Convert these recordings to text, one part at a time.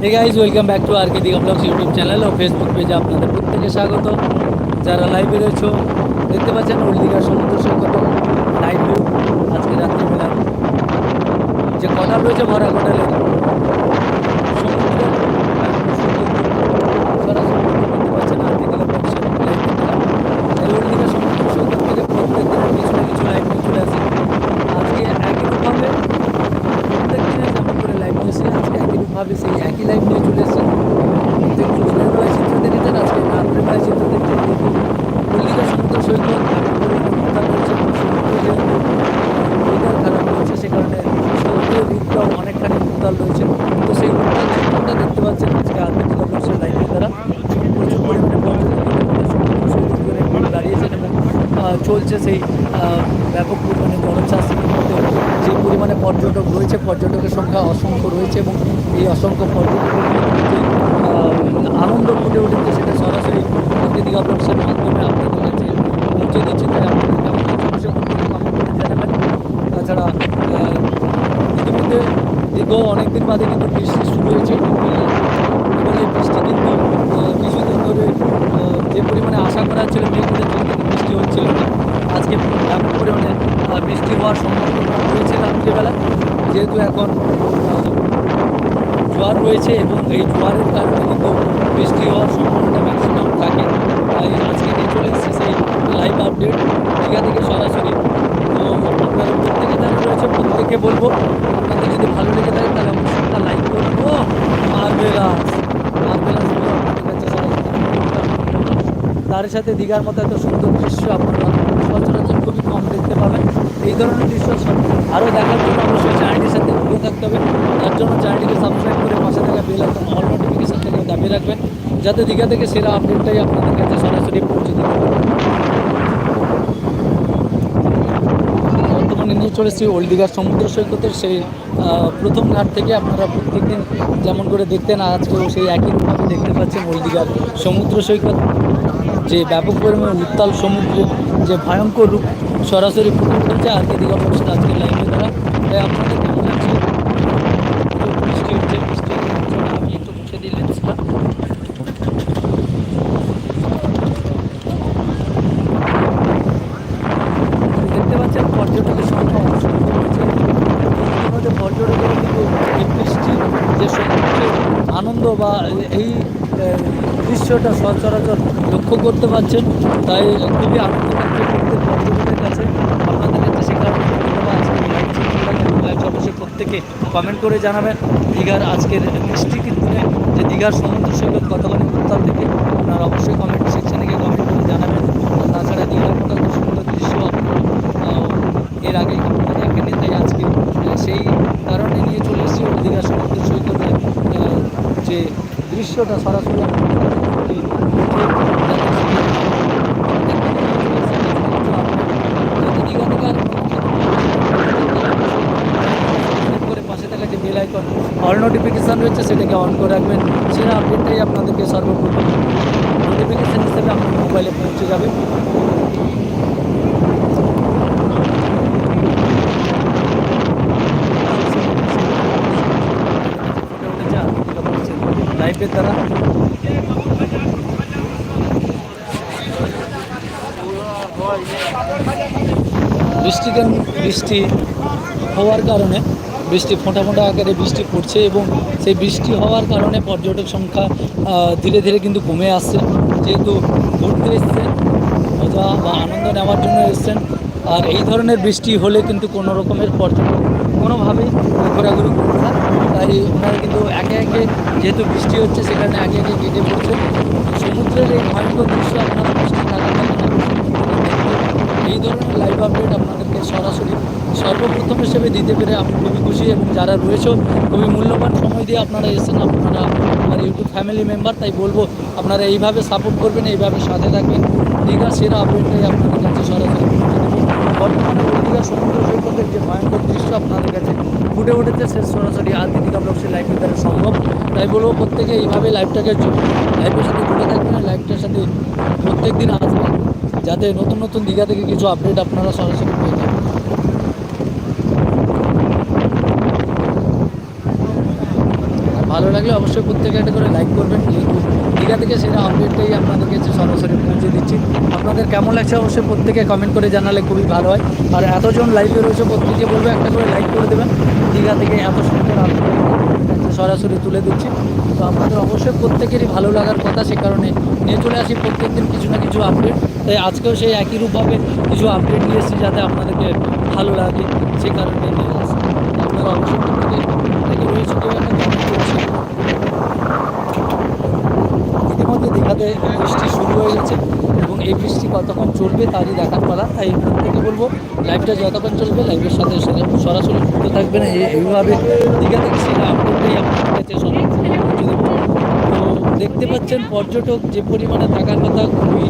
Hey guys welcome back to R K Digha vlogs YouTube channel O Facebook পেজে আপনাদের প্রত্যেকে স্বাগত যারা লাইভে রয়েছ দেখতে পাচ্ছেন ওল্ড দীঘার সমুদ্র সৈকত লাইভ ভিউ আজকে রাত্রিবেলা যে কটাল রয়েছে ভরা কটালের সমুদ্রের সরাসরি দেখতে পাচ্ছেন আর কে দিঘা ব্লগসের live টা। এই ওল্ড দীঘা সমুদ্র সৈকত থেকে প্রত্যেক দিন কিছু না কিছু লাইভ নিয়ে চলে আসে আজকে একইভাবে প্রত্যেক দিনে যেমন করে লাইভ নিয়ে এসে আজকে একইভাবে সেই একই লাইভ নিয়ে চলে এসেছে দেখুন দিনের বেলায় চিত্র দেখেছেন আজকে রাত্রে বেলায় চিত্র দেখছেন দেখুন কলকাতা সমুদ্র সৈকত উত্তাল রয়েছে এবং সমুদ্র যেহেতু ওয়েদার খারাপ রয়েছে সে কারণে সমুদ্রের রূপটাও অনেকখানি উত্তাল রয়েছে তো সেই উত্তাল চিত্রটা দেখতে পাচ্ছেন আজকে আর্থিক কর্মসের লাইভের দ্বারা প্রচুর পরিমাণে দাঁড়িয়েছেন এবং চলছে সেই ব্যাপক পরিমাণে জনচাষের মধ্যে যে পরিমাণে পর্যটক রয়েছে, পর্যটকের সংখ্যা অসংখ্য রয়েছে এবং এই অসংখ্য পর্যটকের আনন্দ ফুটে উঠেছে সেটা সরাসরি দীঘা ব্লগসের মাধ্যমে আপনাদের কাছে পৌঁছে দিচ্ছি। তাই আপনাদের তাছাড়া ইতিমধ্যে দীর্ঘ অনেকদিন বাদে কিন্তু বৃষ্টি শুরু হয়েছে এবং এই বৃষ্টি কিন্তু আহ, কিছুদিন ধরে আহ, যে পরিমাণে আশা করা হচ্ছিল মেঘের জন্য কিন্তু বৃষ্টি হচ্ছিল না আজকে ব্যাপক পরিমাণে হওয়ার সম্ভাবনা রয়েছে রাত্রিবেলা যেহেতু এখন জোয়ার রয়েছে এবং এই জোয়ারের কারণে কিন্তু বৃষ্টি হওয়ার সম্ভাবনাটা ম্যাক্সিমাম থাকে। তাই আজকে নিয়ে চলে এসেছি সেই লাইভ আপডেট দীঘা থেকে সরাসরি তো আপনারা প্রত্যেকে যারা রয়েছে প্রত্যেকে বলব, আপনাদের যদি ভালো লেগে থাকে তাহলে অবশ্যই একটা লাইক মার্বেলাস মার্বেলাস আপনাদের কাছে সরাসরি তার সাথে দীঘার মতো এত সুন্দর দৃশ্য আপনারা সচরাচর খুবই কম দেখতে পাবেন। এই ধরনের দৃশ্য আরও দেখার জন্য অবশ্যই চ্যানেলটির সাথে জুড়ে থাকতে হবে। তার জন্য চ্যানেলটিকে সাবস্ক্রাইব করে পাশে থাকা বেল আইকন অল নোটিফিকেশন থেকে দাবিয়ে রাখবেন, যাতে দীঘা থেকে সেরা আপডেটটাই আপনাদের কাছে সরাসরি পৌঁছে দিতে পারে। বর্তমানে নিয়ে চলেছি ওল্ড দীঘার সমুদ্র সৈকতের সেই প্রথম ঘাট থেকে আপনারা প্রত্যেকদিন যেমন করে দেখতেন, আজকেও সেই একই রূপভাবে দেখতে পাচ্ছেন ওল্ড দীঘার সমুদ্র সৈকত। যে ব্যাপক পরিমাণে উত্তাল সমুদ্রের যে ভয়ঙ্কর রূপ সরাসরি ফুটে উঠেছে, আর কি দীঘা বক্সের আজকের লাইভে দ্বারা তাই আপনাদের কেমন লাগছে? বৃষ্টি হচ্ছে, বৃষ্টি আমি একটু মুছে দিই লেন্সটা দেখতে পাচ্ছেন, পর্যটকের সংখ্যা ইতিমধ্যে পর্যটকেরা কিন্তু এই বৃষ্টির যে আনন্দ বা এই দৃশ্যটা সচরাচর লক্ষ্য করতে পারছেন, তাই খুবই আনন্দ লাগছে প্রত্যেক পর্যটকের কাছে আপনাদের কাছে সে কারণে ধন্যবাদ আজকের live চিত্রটা কেমন লাগছে প্রত্যেকে কমেন্ট করে জানাবেন। দীঘার আজকের বৃষ্টি কিন্তু যে দীঘার সমুদ্র সৈকত কতখানি উত্তাল থেকে আপনারা অবশ্যই কমেন্ট সেকশানে গিয়ে কমেন্ট করে জানাবেন। তাছাড়া দীঘার এত সুন্দর দৃশ্য এর আগে কখনো দেখেনি তাই আজকে সেই কারণে নিয়ে চলে এসেছি দীঘার সমুদ্র সৈকতে আহ, যে দৃশ্যটা সরাসরি আপনাদের কাছে তুলে ধরতে, যাতে সেটা প্রত্যেকদিনই নিয়ে চলে এসেছি কিছু না কিছু update। যাতে দীঘা থেকে আর সাবস্ক্রাইব করে পাশে থাকা যে বেল আইকন অল নোটিফিকেশান রয়েছে, সেটাকে অন করে রাখবেন। সেরা আপডেটটাই আপনাদেরকে সর্বপ্রথম নোটিফিকেশান হিসেবে আপনার মোবাইলে পৌঁছে যাবে। লাইফের দ্বারা। বৃষ্টি কেন বৃষ্টি হওয়ার কারণে বৃষ্টি ফোঁটা ফোঁটা আকারে বৃষ্টি পড়ছে এবং সেই বৃষ্টি হওয়ার কারণে পর্যটক সংখ্যা ধীরে ধীরে কিন্তু কমে আসছে। যেহেতু ঘুরতে এসছেন, মজা বা আনন্দ নেওয়ার জন্য এসছেন, আর এই ধরনের বৃষ্টি হলে কিন্তু কোনো রকমের পর্যটক কোনোভাবেই ঘোরাঘুরি করবে না। তাই ওনারা কিন্তু একে একে যেহেতু বৃষ্টি হচ্ছে, সেখানে একে একে কেটে পড়ছে। সমুদ্রের এই ভয়ঙ্কর দৃশ্য আপনারা বৃষ্টি অবশ্যই এই ধরনের লাইভ আপডেট আপনাদেরকে সরাসরি সর্বপ্রথম হিসেবে দিতে পেরে আমি খুবই খুশি এবং যারা রয়েছে খুবই মূল্যবান সময় দিয়ে আপনারা এসেছেন, আপনারা আমার ইউটিউব ফ্যামিলি মেম্বার, তাই বলব আপনারা এইভাবে সাপোর্ট করবেন, এইভাবে সাথে থাকবেন। দীঘা সেরা আপডেটটাই আপনাদের কাছে সরাসরি বর্তমানে দীঘা সমুদ্র সৈকতের যে ভয়ঙ্কর দৃশ্য আপনাদের কাছে ফুটে উঠেছে, সে সরাসরি আর দীঘা ব্লগসের লাইভের দ্বারা সম্ভব। তাই বলব প্রত্যেকে এইভাবে লাইভটাকে লাইভের সাথে জুড়ে থাকবেন লাইভটার সাথে প্রত্যেক দিন আসবেন। যাতে নতুন নতুন দীঘা থেকে কিছু আপডেট আপনারা সরাসরি পেয়ে যাবেন ভালো লাগলে অবশ্যই প্রত্যেকে একটা করে লাইক করবেন। দীঘা থেকে সেটা আপডেটটাই আপনাদেরকে সরাসরি পৌঁছে দিচ্ছি। আপনাদের কেমন লাগছে অবশ্যই প্রত্যেকে কমেন্ট করে জানালে খুবই ভালো হয়। আর এতজন লাইভে রয়েছে প্রত্যেকে বলবে একটা করে লাইক করে দেবেন। দীঘা থেকে এত সুন্দর সরাসরি তুলে দিচ্ছি। তো আপনাদের অবশ্যই প্রত্যেকেরই ভালো লাগার কথা, সে কারণে নিয়ে চলে আসি প্রত্যেক দিন কিছু না কিছু আপডেট তাই আজকেও সেই একই রূপভাবে কিছু আপডেট নিয়ে এসেছি যাতে আপনাদেরকে ভালো লাগে, সে কারণে নিয়ে আসি। আপনারা অবশ্যই প্রত্যেকে রয়েছে, কেউ একটা comment করছে। ইতিমধ্যে বৃষ্টি শুরু হয়ে গেছে এবং এই বৃষ্টি কতক্ষণ চলবে তারই দেখার পালা, তাই থেকে বলব লাইভটা যতক্ষণ চলবে লাইভের সাথে সরাসরি যুক্ত থাকবেন, এই- এইভাবে দীঘা থেকে সেটা কাছে সরাসরি তো দেখতে পাচ্ছেন পর্যটক যে পরিমাণে থাকার কথা, খুবই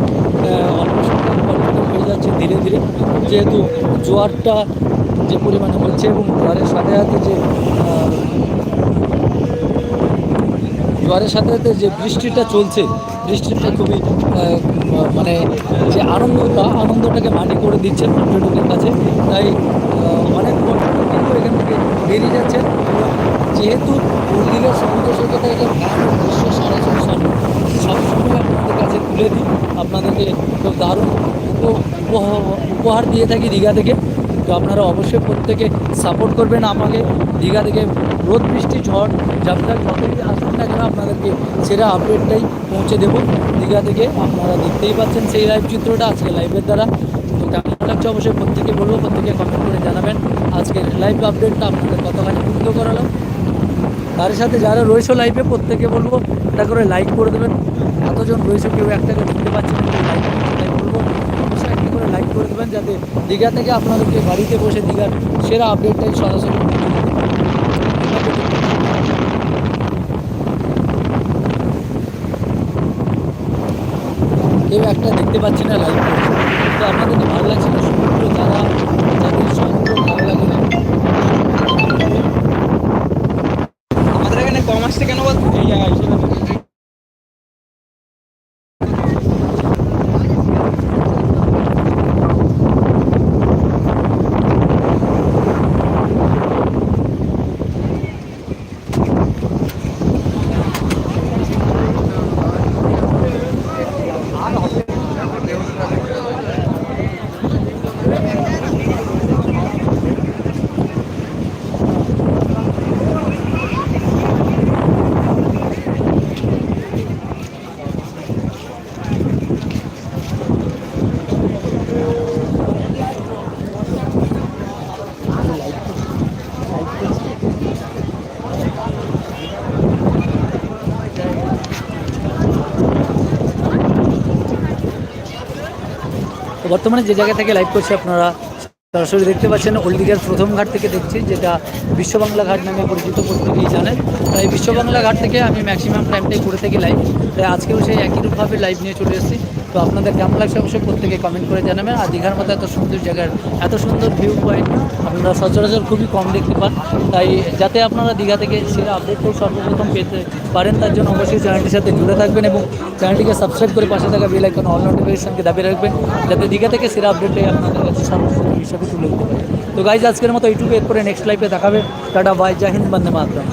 অল্প সংখ্যক পর্যটক হয়ে যাচ্ছে ধীরে ধীরে। যেহেতু জোয়ারটা যে পরিমাণে হচ্ছে এবং জোয়ারের সাথে সাথে যে জোয়ারের সাথে সাথে যে বৃষ্টিটা চলছে, বৃষ্টিটা খুবই মানে যে আনন্দটা আনন্দটাকে মাটি করে দিচ্ছে পর্যটকের কাছে। তাই অনেক পর্যটক কিন্তু এখান থেকে বেরিয়ে যাচ্ছেন। যেহেতু উর্দিলের সমুদ্র সৈকতে একটা ভয়ানক দৃশ্য সরাসরি সব সবসময় আপনাদের কাছে তুলে দিই। আপনাদেরকে খুব দারুণ উপ- উপহার দিয়ে থাকি দীঘা থেকে। তো আপনারা অবশ্যই প্রত্যেকে সাপোর্ট করবেন আমাকে। দীঘা থেকে রোদ, বৃষ্টি, ঝড় ঝাপটা যতই আসুন কেন আপনাদেরকে সেরা আপডেটটাই পৌঁছে দেবো। দীঘা থেকে আপনারা দেখতেই পাচ্ছেন সেই লাইভ চিত্রটা আজকে লাইভের দ্বারা। তো কেমন লাগছে অবশ্যই প্রত্যেকে বলব প্রত্যেকে কমেন্ট করে জানাবেন। আজকের লাইভ আপডেটটা আপনাদের কতখানি মুগ্ধ করালাম তার সাথে যারা রয়েছে লাইভে প্রত্যেকে বলব, একটা করে লাইক করে দেবেন। এতজন রয়েছে, কেউ একটা করে দেখতে পাচ্ছেন লাইক তাই বলব, অবশ্যই একটা করে লাইক করে দেবেন, যাতে দীঘা থেকে আপনাদেরকে বাড়িতে বসে দীঘার সেরা আপডেটটাই সরাসরি পৌঁছে দিতে পারি। কেউ একটা দেখতে পাচ্ছি না লাইভ তো আপনাদের ভালো লাগছে না। সমুদ্র যারা যাদের সমুদ্র ভালো লাগে না আমাদের এখানে কম আসছে কেন বল এই জায়গায় এসে তো বর্তমানে যে জায়গা থেকে লাইভ করছি আপনারা সরাসরি দেখতে পাচ্ছেন ওল্ড দীঘার প্রথম ঘাট থেকে দেখছি, যেটা বিশ্ব বাংলা ঘাট নামে পরিচিত প্রত্যেকেই জানেন। তাই বিশ্ব বাংলা ঘাট থেকে আমি ম্যাক্সিমাম টাইমটাই করে থাকি লাইভ তাই আজকেও সেই একই রূপভাবে লাইভ নিয়ে চলে এসেছি। তো আপনাদের কেমন লাগছে অবশ্যই প্রত্যেকে কমেন্ট করে জানাবেন। আর দীঘার মতো এত সুন্দর জায়গার, এত সুন্দর ভিউ পয়েন্ট আপনারা সচরাচর খুবই কম দেখতে পান। তাই যাতে আপনারা দীঘা থেকে সেরা আপডেটটাও সর্বপ্রথম পেতে পারেন, তার জন্য অবশ্যই চ্যানেলটির সাথে জুড়ে থাকবেন এবং চ্যানেলটিকে সাবস্ক্রাইব করে পাশে থাকা বেল আইকন অল নোটিফিকেশনকে দাবি রাখবেন। যাতে দীঘা থেকে সেরা আপডেটটাই আপনাদের কাছে সর্বপ্রথম তুলে দিতে পারে তো গাইজ আজকের মতো ইউটিউবে এরপরে নেক্সট লাইফে দেখাবে। টাটা বাই জাহিন্দ বন্দে মাতরম।